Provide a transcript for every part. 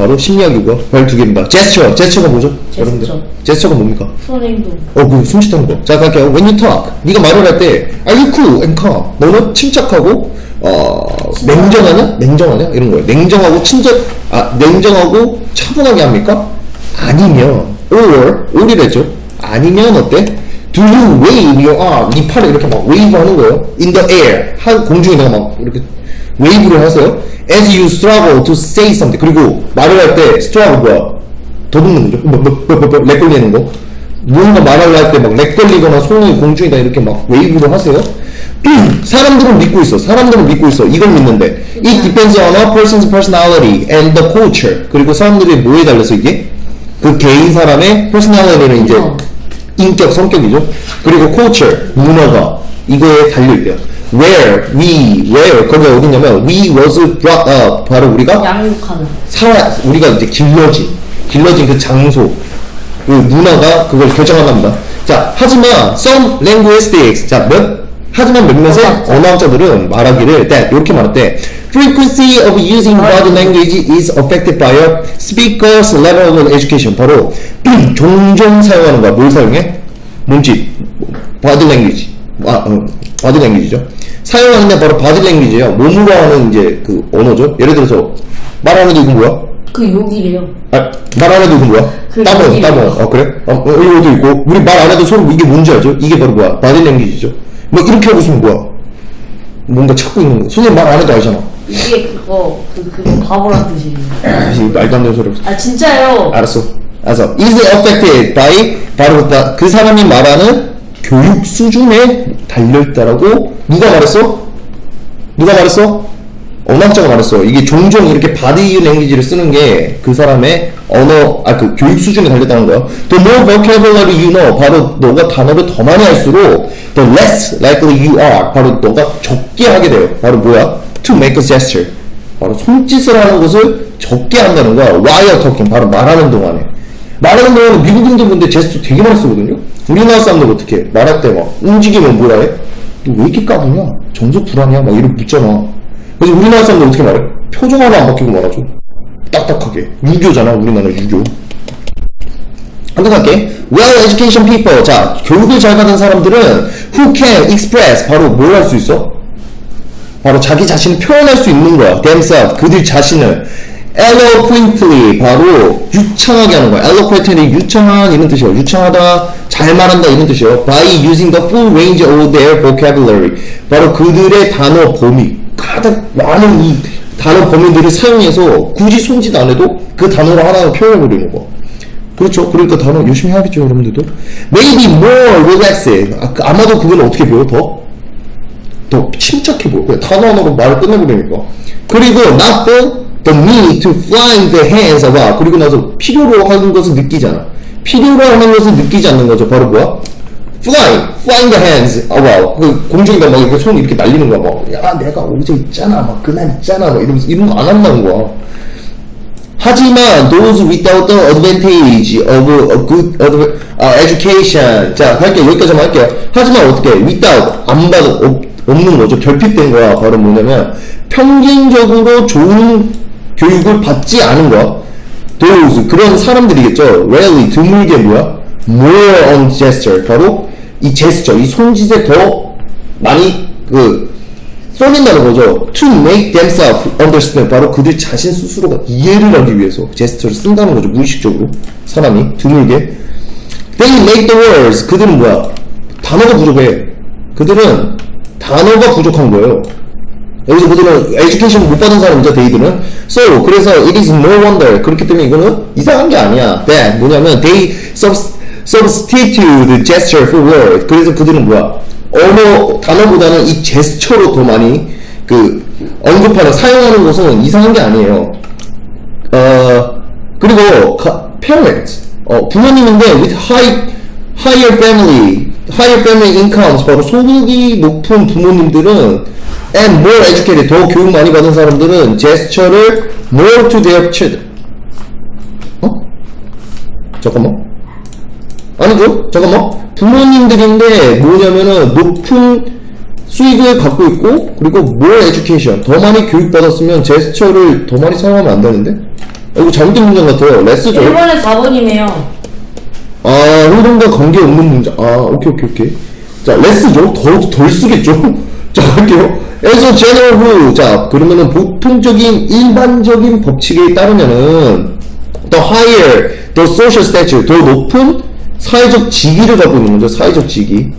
바로 심리학이고요. 별 두 개입니다. 제스처, 제스처가 뭐죠? 제스처. 여러분들? 제스처가 뭡니까? 손 행동. 어, 그 숨쉬는 거. 자, 갈게요. When you talk, 네가 말을 할 때, are you cool and calm? 너는 침착하고, 어, 냉정하냐? 냉정하냐? 이런 거예요. 냉정하고 친절, 아, 냉정하고 차분하게 합니까? 아니면, or, or이랬죠? 아니면 어때? Do you wave your arm? 네 팔을 이렇게 막 wave 하는 거예요. In the air. 한 공중에다가 막 이렇게 웨이브를 하세요. As you struggle to say something. 그리고 말을 할 때 struggle 뭐야? 더듬는 거죠. 뭐, 뭐, 뭐, 뭐, 뭐, 렉 걸리는 거. 뭔가 말하려 할 때 막 렉 걸리거나 손을 공중에다 이렇게 막 웨이브를 하세요. 사람들은 믿고 있어. 사람들은 믿고 있어. 이걸 믿는데. It depends on a person's personality and the culture. 그리고 사람들이 뭐에 달려서 이게? 그 개인 사람의 personality는 이제 어. 인격, 성격이죠. 그리고 culture, 문화가 이거에 달려있대요. Where, we, where, 거기가 어디냐면 we was brought up. 바로 우리가 양육하는. 살아 우리가 이제 길러진 길러진 그 장소 그 문화가 그걸 결정한답니다. 자 하지만 some linguistics 자몇 하지만 몇몇의 언어학자. 언어학자들은 말하기를 that 이렇게 말했대 frequency of using body language is affected by a speaker's level of education 바로 종종 사용하는 거야 뭘 사용해 몸짓 body language 아 어, body language죠 사용하는 게 바로 body language예요 몸으로 하는 이제 그 언어죠 예를 들어서 말하는 게 이건 뭐야 그 욕이래요. 아, 말 안 해도 이건 뭐야? 그 따봉, 따봉. 어, 그래? 어, 어, 이것도 있고. 우리 말 안 해도 서로 이게 뭔지 알죠? 이게 바로 뭐야? 바디 랭귀지죠. 뭐, 이렇게 하고 있으면 뭐야? 뭔가 찾고 있는 거. 선생님 말 안 해도 알잖아. 이게 그거 그 그거 바보란 뜻이에요. 아, 이 말도 안 되는 소리. 아 진짜요. 알았어. 알았어. is affected by, 바로 그, 그 사람이 말하는 교육 수준에 달려있다라고 누가 말했어? 누가 말했어? 언어학자가 말했어. 이게 종종 이렇게 바디 랭귀지를 쓰는 게 그 사람의 언어, 아, 그 교육 수준에 달렸다는 거야. The more vocabulary you know, 바로 너가 단어를 더 많이 할수록 the less likely you are, 바로 너가 적게 하게 돼요. 바로 뭐야? To make a gesture. 바로 손짓을 하는 것을 적게 한다는 거야. while talking, 바로 말하는 동안에. 말하는 동안에 미국인들 근데 제스처 되게 많이 쓰거든요? 우리나라 사람들 어떻게 해? 말할 때막 움직이면 뭐라 해? 너 왜 이렇게 까부냐? 정적 불안이야? 막 이러고 묻잖아. 그래서 우리나라 사람들 어떻게 말해? 표정 하나 안 바뀌고 말하죠. 딱딱하게. 유교잖아, 우리나라 유교. 한번 갈게. Well education people. 자, 교육을 잘 받은 사람들은 who can express. 바로 뭘 할 수 있어? 바로 자기 자신을 표현할 수 있는 거야. themselves. 그들 자신을. eloquently. 바로 유창하게 하는 거야. eloquently 유창한 이런 뜻이에요. 유창하다, 잘 말한다 이런 뜻이에요. by using the full range of their vocabulary. 바로 그들의 단어 범위. 가장 많은 이 단어 범위들을 사용해서 굳이 손짓 안 해도 그 단어로 하나를 표현해버리는 거. 그렇죠. 그러니까 단어 열심히 해야겠죠, 여러분들도. Maybe more relaxed. 아, 그- 아마도 그건 어떻게 배워? 더? 더 침착해 보여. 단어 하나로 말을 끝내버리니까. 그리고 not the, the need to fly the hands about. 그리고 나서 필요로 하는 것을 느끼잖아. 필요로 하는 것을 느끼지 않는 거죠. 바로 뭐야? fly, flying the hands about. 그 공중에다 막 이렇게 손 이렇게 날리는 거야. 막, 야, 내가 어제 있잖아. 막, 그날 있잖아. 막 이러면서 이런 거 안 한다는 거야. 하지만 those without the advantage of a good 아, education 자 할게요 여기까지만 할게요 하지만 어떻게 without 안 받은 없, 없는 거죠 결핍된 거야 바로 뭐냐면 평균적으로 좋은 교육을 받지 않은 거야 those 그런 사람들이겠죠 rarely 드물게 뭐야 more on gesture 바로 이 제스처 이 손짓에 더 많이 그 쏠린다는 거죠. To make themselves understand. 바로 그들 자신 스스로가 이해를 하기 위해서 제스처를 쓴다는 거죠. 무의식적으로. 사람이 드물게. They make the words. 그들은 뭐야? 단어가 부족해. 그들은 단어가 부족한 거예요. 여기서 그들은 에듀케이션 못 받은 사람이죠, 데이들은. So, 그래서 it is no wonder. 그렇기 때문에 이거는 이상한 게 아니야. That 뭐냐면 they subs, substitute gesture for word. 그래서 그들은 뭐야? 언어 단어보다는 이 제스처로 더 많이 그 언급하는 사용하는 것은 이상한 게 아니에요. 어 그리고 가, parents 어 부모님인데 with high higher family higher family incomes 바로 소득이 높은 부모님들은 and more educated 더 교육 많이 받은 사람들은 제스처를 more to their children 어 잠깐만 아니죠 잠깐만 부모님들인데 뭐냐면은 높은 수익을 갖고 있고 그리고 more education 더 많이 교육받았으면 제스처를 더 많이 사용하면 안 되는데 이거 잘못된 문장 같아요. 레스죠? 1번에 4번이네요. 아, 흐름과 관계 없는 문장. 아, 오케이, 오케이, 오케이. 자, 레스죠? 더, 덜 쓰겠죠? 자, 갈게요. 에서 rule. 자, 그러면은 보통적인, 일반적인 법칙에 따르면은, the higher, the social stature, 더 높은 사회적 직위를 갖고 있는 거죠. 사회적 직위.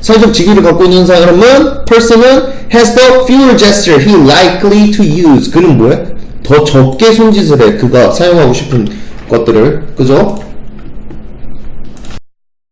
사회적 직위를 갖고 있는 사람은, person은 has the fewer gesture he likely to use. 그는 뭐야? 더 적게 손짓을 해. 그가 사용하고 싶은 것들을. 그죠?